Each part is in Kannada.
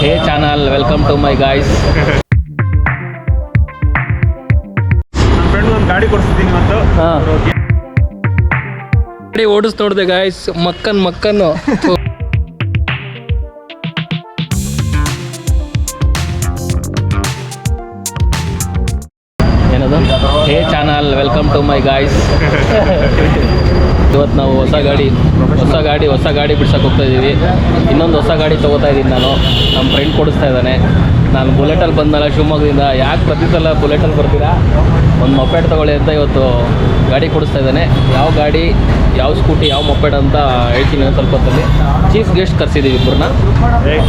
Hey channel welcome to my guys ನನ್ನ ಫ್ರೆಂಡ್ ಒಂದು ಗಾಡಿ ಕೊಡಿಸ್ತೀನಿ ಇವತ್ತು. ಹಾ. ಗಾಡಿ ಓಡಿಸ್ ನೋಡಿದೆ ಗಾಯ್ಸ್ ಮಕ್ಕನ್. ಮಕ್ಕನ್ನು ಏನದು? Hey channel welcome to my guys ಇವತ್ತು ನಾವು ಹೊಸ ಗಾಡಿ ಹೊಸ ಗಾಡಿ ಹೊಸ ಗಾಡಿ ಬಿಡ್ಸೋಕೆ ಹೋಗ್ತಾ ಇದ್ದೀವಿ ಇನ್ನೊಂದು ಹೊಸ ಗಾಡಿ ತೊಗೋತಾ ಇದ್ದೀನಿ ನಾನು. ನಮ್ಮ ಫ್ರೆಂಡ್ ಕೊಡಿಸ್ತಾ ಇದ್ದಾನೆ. ನಾನು ಬುಲೆಟಲ್ಲಿ ಬಂದಲ್ಲ ಶಿವಮೊಗ್ಗದಿಂದ. ಯಾಕೆ ಪ್ರತಿ ಸಲ ಬುಲೆಟಲ್ಲಿ ಬರ್ತೀರಾ? ಒಂದು ಮೊಪೆಡ್ ತೊಗೊಳ್ಳಿ ಅಂತ ಇವತ್ತು ಗಾಡಿ ಕೊಡಿಸ್ತಾ ಇದ್ದಾನೆ. ಯಾವ ಗಾಡಿ, ಯಾವ ಸ್ಕೂಟಿ ಯಾವ ಮೊಪೆಡ್ ಅಂತ ಹೇಳ್ತೀನಿ ಸ್ವಲ್ಪ ಹೊತ್ತಲ್ಲಿ. ಚೀಫ್ ಗೆಸ್ಟ್ ಕರೆಸಿದ್ದೀವಿ ಇಬ್ಬರನ್ನ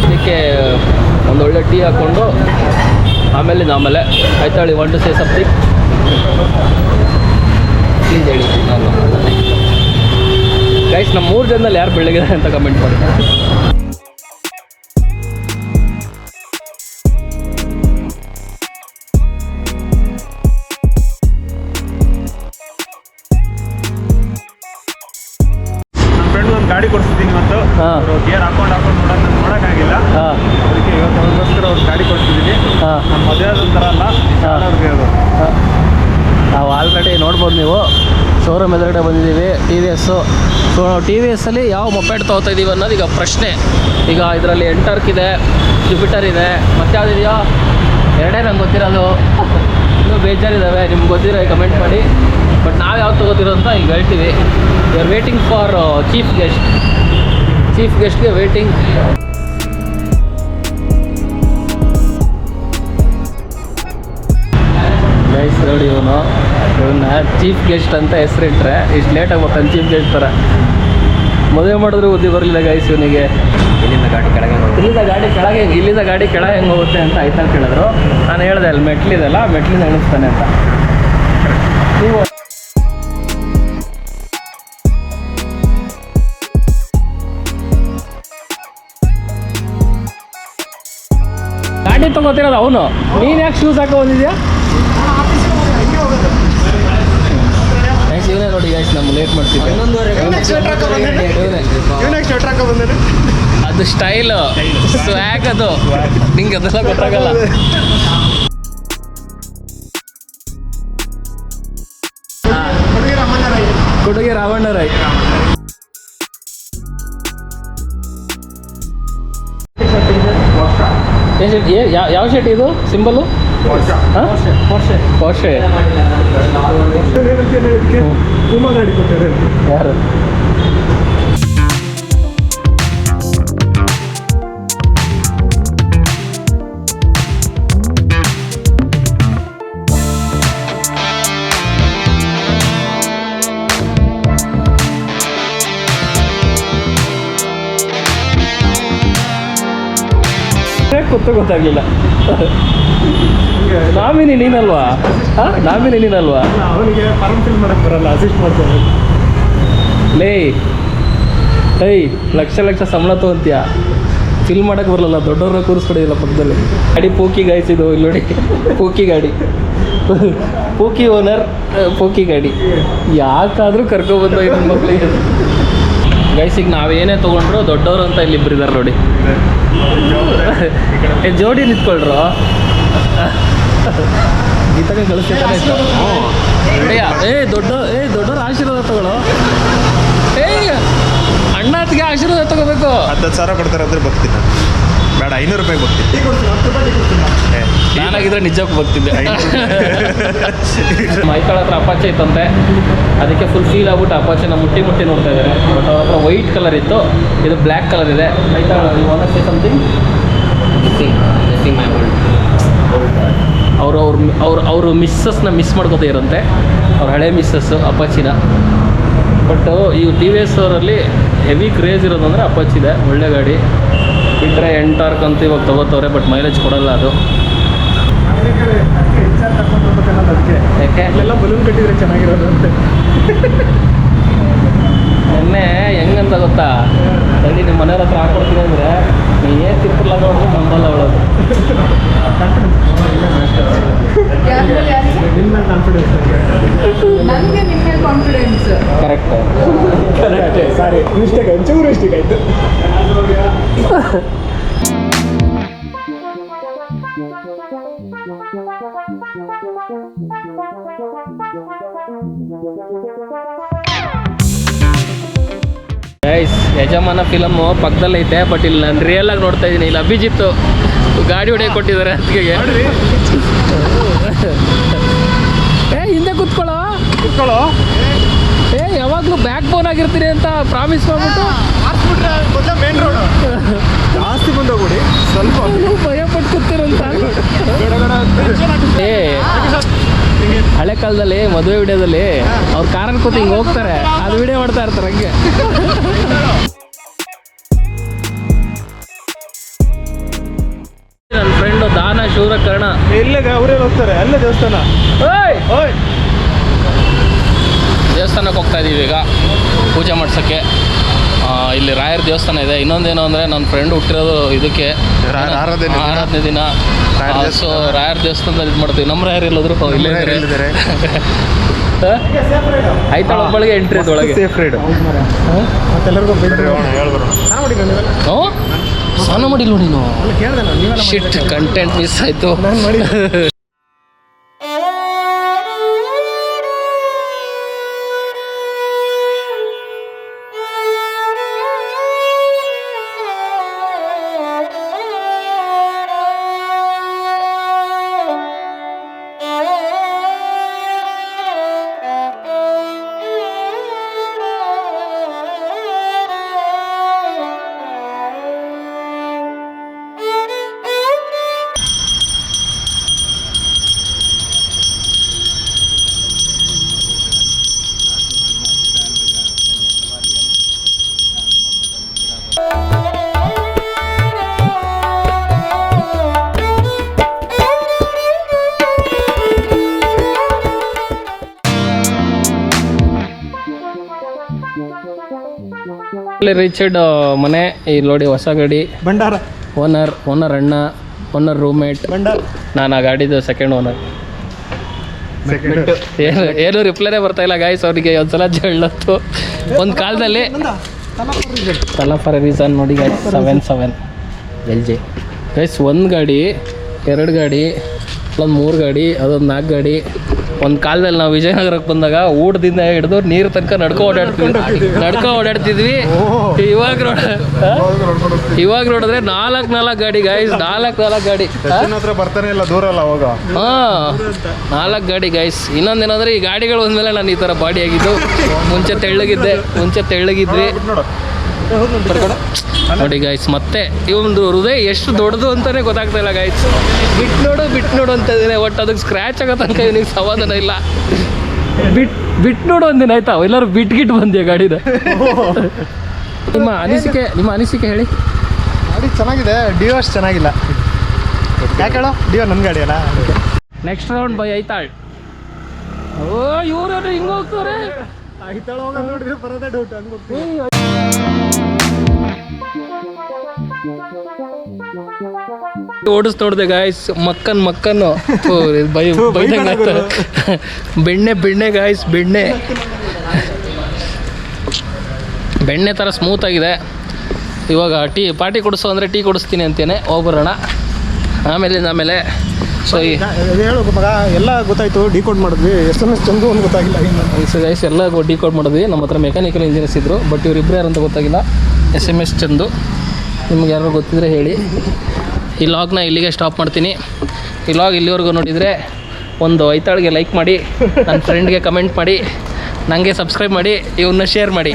ಅದಕ್ಕೆ ಒಂದು ಒಳ್ಳೆ ಟೀ ಹಾಕ್ಕೊಂಡು ಆಮೇಲೆ ಆಮೇಲೆ ಆಯ್ತಾಳಿ one two say something please ಹೇಳಿ ನಾನು ಗೈಸ್ ನಮ್ಮ ಮೂರು ಜನದಲ್ಲಿ ಯಾರು ಬೆಳಗಿದ್ದಾರೆ ಅಂತ ಕಮೆಂಟ್ ಮಾಡಿ. ಫ್ರೆಂಡ್ ಒಂದು ಗಾಡಿ ಕೊಡ್ತಿದ್ದೀನಿ ಇವತ್ತು. ಅವರು ಗೇರ್ ಹಾಕೊಂಡು ಹಾಕೊಂಡು ನೋಡಕ್ ನಂಗೆ ನೋಡೋಕ್ಕಾಗಿಲ್ಲ. ಅದಕ್ಕೆ ಇವತ್ತು ಅವ್ರಿಗೋಸ್ಕರ ಅವ್ರು ಗಾಡಿ ಕೊಡ್ತಿದ್ದೀನಿ ಹಾಂ. ನಮ್ಮ ಮದುವೆ ಆದಂತರ ಅಲ್ಲ. ಅವ್ರಿಗೆ ನಾವು ಆಲ್ರೆಡಿ ನೋಡ್ಬೋದು ನೀವು. ಶೋರೂಮ್ ಎದುರುಗಡೆ ಬಂದಿದ್ದೀವಿ. ಟಿ ವಿ ಎಸ್ಸು ಸೊ ನಾವು ಟಿ ವಿ ಎಸ್ಸಲ್ಲಿ ಯಾವ ಮೊಪೆಟ್ ತೊಗೋತಾ ಇದ್ದೀವಿ ಅನ್ನೋದು ಈಗ ಪ್ರಶ್ನೆ. ಈಗ ಇದರಲ್ಲಿ ಎಂಟರ್ಕ್ ಇದೆ ಜುಪಿಟರ್ ಇದೆ, ಮತ್ತೆ ಯಾವುದಿದೆಯೋ ಎರಡೇ ನಂಗೆ ಗೊತ್ತಿರೋದು. ಇನ್ನೂ ಬೇಜಾರಿದ್ದಾವೆ ನಿಮ್ಗೆ ಗೊತ್ತಿರೋ ಕಮೆಂಟ್ ಮಾಡಿ. ಬಟ್ ನಾವು ಯಾವ್ದು ತೊಗೋತಿರೋ ಅಂತ ಈಗ ಹೇಳ್ತೀವಿ. We are waiting for chief guest chief ಗೆಸ್ಟ್ಗೆ waiting guys ನೋಡಿ ಇವನು. ಇವನ್ನ ಚೀಫ್ ಗೆಸ್ಟ್ ಅಂತ ಹೆಸರಿಟ್ರೆ ಇಷ್ಟು ಲೇಟಾಗಿ ಬರ್ತಾನೆ ಚೀಫ್ ಗೆಸ್ಟ್ ಥರ ಮದುವೆ ಮಾಡಿದ್ರು ಬುದ್ಧಿ ಬರಲಿಲ್ಲ ಗೈಸ್ ಇವನಿಗೆ. ಇಲ್ಲಿಂದ ಗಾಡಿ ಕೆಳಗೆ ಇಲ್ಲಿಂದ ಗಾಡಿ ಕೆಳಗೆ ಇಲ್ಲಿಂದ ಗಾಡಿ ಕೆಳಗೆ ಹೆಂಗೆ ಹೋಗುತ್ತೆ ಅಂತ ಆಯ್ತಾ ಕೇಳಿದ್ರು. ನಾನು ಹೇಳಿದೆ ಅಲ್ಲಿ ಮೆಟ್ಲಿದೆಲ್ಲ ಮೆಟ್ಲಿಂದ ಎಣಿಸ್ತಾನೆ ಅಂತ. ನೀವು ಗಾಡಿ ತಗೋತಿರೋದು ಅವನು. ನೀನು ಯಾಕೆ ಶೂಸ್ ಹಾಕೋ ಬಂದಿದ್ಯಾ ಗೈಸ್ ಇವನೇ ನೋಡಿ ಗೈಸ್ ನಮ್ಮ ಲೇಟ್. ಅದು ಸ್ಟೈಲ್ ಸ್ವ್ಯಾಗ್ ಅದು. ನಿಂಗೆ ಅದೆಲ್ಲ ಗೊತ್ತಾಗಲ್ಲ. ಕೊಡುಗೆ ರಾವಣ್ಣ ಯಾವ ಶರ್ಟ್ ಇದು? ಸಿಂಬಲು ಪೋರ್ಷೆ ಕೊಟ್ಟಿದ್ದಾರೆ ಯಾರು? ಗೊತ್ತು ಗೊತ್ತಾಗಲಿಲ್ಲ. ನಾಮಿನಿ ನೀನಲ್ವಾ? ಹಾಂ? ನಾಮಿನಿ ನೀನಲ್ವಾ? ಅವನಿಗೆ ಫಾರ್ಮ್ ಫಿಲ್ ಮಾಡಕ್ಕೆ ಬರಲ್ಲ ಅಸಿಸ್ಟ್ ಮಾಡ್ತಾರೆ. ಲೇ ಏಯ್ ಲಕ್ಷ ಲಕ್ಷ ಸಂಬಳ ತೊಗೊಂತೀಯ? ಫಿಲ್ ಮಾಡಕ್ಕೆ ಬರಲ್ಲ ದೊಡ್ಡವ್ರ ಕೂರಿಸ್ಕೊಡಿಲ್ಲ ಪಕ್ಕದಲ್ಲಿ. ಗಾಡಿ ಪೂಕಿ ಗಾಯಿಸಿದ್ದು ಇಲ್ಲಿ ನೋಡಿ. ಪೂಕಿ ಗಾಡಿ. ಪೂಕಿ ಓನರ್ ಪೂಕಿ ಗಾಡಿ. ಯಾಕಾದರೂ ಕರ್ಕೊಬಂದು ನನ್ನ ಮಕ್ಕಳಿಗೆ ಗೈಸ್ ಈಗ ನಾವೇನೇ ತೊಗೊಂಡ್ರು ದೊಡ್ಡವರು ಅಂತ ಇಲ್ಲಿ ಇಬ್ಬರಿದ್ದಾರೆ ನೋಡಿ. ಜೋಡಿ ನಿಂತ್ಕೊಳ್ರು. ಗೀತಕ್ಕೆ ಕಳಿಸ್ತಿದ್ದಾನೆ ಏ ದೊಡ್ಡ ಏ ದೊಡ್ಡವ್ರ ಆಶೀರ್ವಾದ ತಗೊಳ್ಳೋ. ಏ ಅಣ್ಣತ್ಗೆ ಆಶೀರ್ವಾದ ತಗೋಬೇಕು. ಹತ್ತು ಸಾವಿರ ಕೊಡ್ತಾರೆ ಅಂದ್ರೆ ಬರ್ತೀನಿ ಬೇಡ ಐನೂರು ರೂಪಾಯಿ ಬರ್ತೀನಿ ನಾನಾಗಿದ್ರೆ ನಿಜಕ್ಕೂ ಬರ್ತಿದ್ದೆ ಮೈತಾಳ ಹತ್ರ ಅಪಾಚೆ ಇತ್ತಂತೆ. ಅದಕ್ಕೆ ಫುಲ್ ಫೀಲ್ ಆಗ್ಬಿಟ್ಟು ಅಪಾಚೆನ ಮುಟ್ಟಿ ಮುಟ್ಟಿ ನೋಡ್ತಾ ಇದ್ದಾರೆ. ಬಟ್ ಅವ್ರ ಹತ್ರ ವೈಟ್ ಕಲರ್ ಇತ್ತು. ಇದು ಬ್ಲ್ಯಾಕ್ ಕಲರ್ ಇದೆ. ಮೈತಾಳ ಸೇ ಸಮಥಿಂಗ್ ಅವರು ಅವ್ರ ಅವ್ರು ಅವರು ಮಿಸ್ಸಸ್ನ ಮಿಸ್ ಮಾಡ್ಕೋತಾ ಇರಂತೆ. ಅವ್ರ ಹಳೆ ಮಿಸ್ಸಸ್ಸು ಅಪಾಚಿನ ಬಟ್ ಈ ಟಿ ವಿ ಎಸ್ ಅವರಲ್ಲಿ ಹೆವಿ ಕ್ರೇಜ್ ಇರೋದಂದ್ರೆ ಅಪಾಚಿದೆ ಒಳ್ಳೆ ಗಾಡಿ. ಬಿಟ್ಟರೆ ಎಂಟಾರ್ಕ್ ಅಂತ ಇವಾಗ ತಗೋತವ್ರೆ ಬಟ್ ಮೈಲೇಜ್ ಕೊಡಲ್ಲ ಅದು. ಯಾಕೆ? ಬಲೂನ್ ಕಟ್ಟಿದ್ರೆ ಚೆನ್ನಾಗಿರೋದು ಅಂತ. ನಿನ್ನೆ ಹೆಂಗಂತ ಗೊತ್ತಾ? ಅಲ್ಲಿ ನಿಮ್ಮ ಮನೆಯವ್ರ ಹತ್ರ ಹಾಕೊಡ್ತೀನಿ ಅಂದರೆ ನೀ ಏನು ತಿಪ್ಪಲ್ಲ ನೋಡಿದ್ರು ನಂಬಲ್ಲ ಅವಳದು. ನನಗೆ confidence correct correct sorry mistake ಒಂಚೂರು ಮಿಸ್ಟೇಕ್ ಆಯ್ತು. ಗೈಸ್ ಯಜಮಾನ ಫಿಲಮು ಪಕ್ಕದಲ್ಲೈತೆ ಬಟ್ ಇಲ್ಲಿ ನಾನು ರಿಯಲ್ ಆಗಿ ನೋಡ್ತಾ ಇದ್ದೀನಿ. ಇಲ್ಲಿ ಅಭಿಜಿತ್ ಗಾಡಿ ಹೊಡೆಯಕ್ಕೆ ಕೊಟ್ಟಿದ್ದಾರೆ ಅದಕ್ಕೆ ಏ ಹಿಂದೆ ಕೂತ್ಕೊಳ್ಳೋ. ಕುತ್ಕೊಳ್ಳೋ. ಏ ಯಾವಾಗಲೂ ಬ್ಯಾಕ್ ಬೋನ್ ಆಗಿರ್ತೀನಿ ಅಂತ ಪ್ರಾಮಿಸ್ ಮಾಡ್ಬಿಟ್ಟು. ಮೊದಲ ಮೇನ್ ರೋಡ್ ಜಾಸ್ತಿ ಬಂದೋಗ್ಬಿಡಿ ಸ್ವಲ್ಪ ಭಯ ಪಟ್ಟು ಕೂತಿರಂತ ಏ ಹಳೆ ಕಾಲದಲ್ಲಿ ಮದುವೆ ವಿಡಿಯೋದಲ್ಲಿ ಅವ್ರ ಕಾರನ್ ಕೂತು ಹಿಂಗೆ ಹೋಗ್ತಾರೆ. ಅದು ವಿಡಿಯೋ ಮಾಡ್ತಾ ಇರ್ತಾರೆ ಹಂಗೆ. ನನ್ನ ಫ್ರೆಂಡು ದಾನ ಶೂರಕರ್ಣ. ಇಲ್ಲಿಗ ಅವರೇ ಹೋಗ್ತಾರೆ ಅಲ್ಲೇ ದೇವಸ್ಥಾನ. ಓಯ್! ಓಯ್! ದೇವಸ್ಥಾನಕ್ಕೆ ಹೋಗ್ತಾ ಇದೀವಿ ಈಗ. ಪೂಜೆ ಮಾಡ್ಸೋಕ್ಕೆ. ಇಲ್ಲಿ ರಾಯರ ದೇವಸ್ಥಾನ ಇದೆ. ಇನ್ನೊಂದೇನು ಅಂದರೆ ನನ್ನ ಫ್ರೆಂಡ್ ಹುಟ್ಟಿರೋದು ಇದಕ್ಕೆ. ಆರಾಧನೆ ದಿನ. ಸೊ ದೇವಸ್ಥಾನ. ರಾಯರ ದೇವಸ್ಥಾನದಲ್ಲಿ ಇದು ಮಾಡ್ತೀವಿ. ನಮ್ಮ ರಾಯರ್ ಎಲ್ಲೋದ್ರು ಇಲ್ಲೇ? ಆಯ್ತಾಳ ಒಬ್ಬಳಿಗೆ ಎಂಟ್ರಿ ಇದೆ ಒಳಗೆ. ಸೇಫ್ ರೈಡ್ ಸ್ನಾನ ಮಾಡಿಲ್ವ ನೀನು. ಶಿಟ್ ಕಂಟೆಂಟ್ ಮಿಸ್ ಆಯಿತು. ರಿಚರ್ಡ್ ಮನೆ. ಇಲ್ಲಿ ನೋಡಿ ಹೊಸ ಗಾಡಿ. ಭಂಡಾರ. ಓನರ್ ಓನರ್ ಅಣ್ಣ ಓನರ್ ರೂಮ್ಮೇಟ್ ಬಂಡಾರ ನಾನು ಆ ಗಾಡಿದು ಸೆಕೆಂಡ್ ಓನರ್ ಸೆಕೆಂಡ್ ಏನು ಏನು ರಿಪ್ಲೈನೇ ಬರ್ತಾ ಇಲ್ಲ ಗಾಯ್ಸ್ ಅವರಿಗೆ ಒಂದ್ಸಲ ಜಳ್ಳತ್ತು ಒಂದು ಕಾಲದಲ್ಲಿ ತಲಾ ಫಾರ್ ರೀಸನ್ ನೋಡಿ guys seven seven L G. Guys ಒಂದು ಗಾಡಿ ಎರಡು ಗಾಡಿ ಒಂದು ಮೂರು ಗಾಡಿ ಅದೊಂದು ನಾಲ್ಕು ಗಾಡಿ. ಒಂದು ಕಾಲದಲ್ಲಿ ನಾವು ವಿಜಯನಗರಕ್ಕೆ ಬಂದಾಗ ಊಟದಿಂದ ಹಿಡಿದು ನೀರು ತನಕ ನಡ್ಕೊ ಓಡಾಡ್ತಿದ್ವಿ. ನಡ್ಕೊ ಓಡಾಡ್ತಿದ್ವಿ. ಇವಾಗ ನೋಡ ಇವಾಗ ನೋಡಿದ್ರೆ ನಾಲ್ಕು ನಾಲ್ಕು ಗಾಡಿ ಗಾಯ್ಸ್ ನಾಲ್ಕು ನಾಲ್ಕು ಗಾಡಿ. ಹತ್ರ ಬರ್ತಾನೆ ಇಲ್ಲ ದೂರ ಅಲ್ಲ ಅವಾಗ? ಹಾ. ನಾಲ್ಕು ಗಾಡಿ ಗೈಸ್ ಇನ್ನೊಂದೇನಂದ್ರೆ ಈ ಗಾಡಿಗಳು ಬಂದ್ಮೇಲೆ ನಾನು ಈ ಥರ ಬಾಡಿ ಆಗಿದ್ದು. ಮುಂಚೆ ತೆಳ್ಳಗಿದ್ದೆ ಮುಂಚೆ ತೆಳ್ಳಗಿದ್ವಿ. ನೋಡು ಗಾಯ್ಸ್ ಮತ್ತೆ ಈ ಒಂದು ಹೃದಯ ಎಷ್ಟು ದೊಡ್ಡದು ಅಂತಾನೆ ಗೊತ್ತಾಗ್ತಾ ಇಲ್ಲ ಗಾಯ್ಸ್ ಬಿಟ್ ನೋಡು ಬಿಟ್ ನೋಡು ಅಂತ ಇದ್ದೀನಿ ಒಟ್ಟು ಅದಕ್ಕೆ ಸ್ಕ್ರ್ಯಾಚ್ ಆಗೋ ತನಕ ಇವನಿಗೆ ಸಮಾಧಾನ ಇಲ್ಲ. ಬಿಟ್ ಬಿಟ್ ನೋಡು ಒಂದಿನ ಆಯ್ತಾ? ಎಲ್ಲರೂ ಬಿಟ್ ಗಿಟ್ ಬಂದ್ಯಾ ಗಾಡಿದ? ನಿಮ್ಮ ಅನಿಸಿಕೆ ನಿಮ್ಮ ಅನಿಸಿಕೆ ಹೇಳಿ. ಗಾಡಿ ಚೆನ್ನಾಗಿದೆ ಡಿಯೋಸ್ ಚೆನ್ನಾಗಿಲ್ಲ. ಯಾಕೆ ಹೇಳೋ? ಡಿಯೋ ನನ್ನ ಗಾಡಿ ಅಲ್ಲ ನೆಕ್ಸ್ಟ್ ರೌಂಡ್ ಬೈ ಐತಾಳ್. ಓ ಇವ್ರು ಹಿಂಗೆ ಹೋಗ್ತಾರೆ? ನೋಡಿದ್ರೆ ಬರೋದೇ ಡೌಟ್ ಹಂಗೆ ಓಡಿಸ್ ನೋಡಿದೆ ಗಾಯ್ಸ್ ಮಕ್ಕನ್ ಮಕ್ಕನ್ನು ಥು, ಇದ್ ಬೈ ಥು, ಬೈದಂಗ್ ಆಯ್ತು. ಬೆಣ್ಣೆ ಬೆಣ್ಣೆ ಗಾಯ್ಸ್ ಬೆಣ್ಣೆ. ಬೆಣ್ಣೆ ಥರ ಸ್ಮೂತ್ ಆಗಿದೆ. ಇವಾಗ ಟೀ ಪಾರ್ಟಿ ಕೊಡಿಸು ಅಂದರೆ ಟೀ ಕೊಡಿಸ್ತೀನಿ ಅಂತೇನೆ. ಹೋಗ್ಬರೋಣ. ಆಮೇಲೆ ಆಮೇಲೆ. ಸೊ ಈ ಹೇಳು ಮಗ ಎಲ್ಲ ಗೊತ್ತಾಯ್ತು ಡಿಕೋಡ್ ಮಾಡಿದ್ವಿ. ಎಂ ಎಸ್ ಚಂದು ಒಂದು ಗೊತ್ತಾಗಿಲ್ಲ. ಗೈಸ್ ಎಲ್ಲ ಡಿಕೋಡ್ ಮಾಡಿದ್ವಿ. ನಮ್ಮ ಹತ್ರ ಮೆಕ್ಯಾನಿಕಲ್ ಇಂಜಿನಿಯರ್ಸ್ ಇದ್ದರು ಬಟ್ ಇವ್ರಿಬ್ರು ಯಾರು ಅಂತ ಗೊತ್ತಾಗಿಲ್ಲ. S M S Chandu. ನಿಮ್ಗೆ ಯಾರು ಗೊತ್ತಿದ್ರೆ ಹೇಳಿ. ಈ ಲಾಗ್ನ ಇಲ್ಲಿಗೆ ಸ್ಟಾಪ್ ಮಾಡ್ತೀನಿ. ಈ ಲಾಗ್ ಇಲ್ಲಿವರೆಗೂ ನೋಡಿದರೆ ಒಂದು ಐತಾಳಿಗೆ ಲೈಕ್ ಮಾಡಿ, ನನ್ನ ಫ್ರೆಂಡ್ಗೆ ಕಮೆಂಟ್ ಮಾಡಿ ನನಗೆ ಸಬ್ಸ್ಕ್ರೈಬ್ ಮಾಡಿ ಇವನ್ನ ಶೇರ್ ಮಾಡಿ.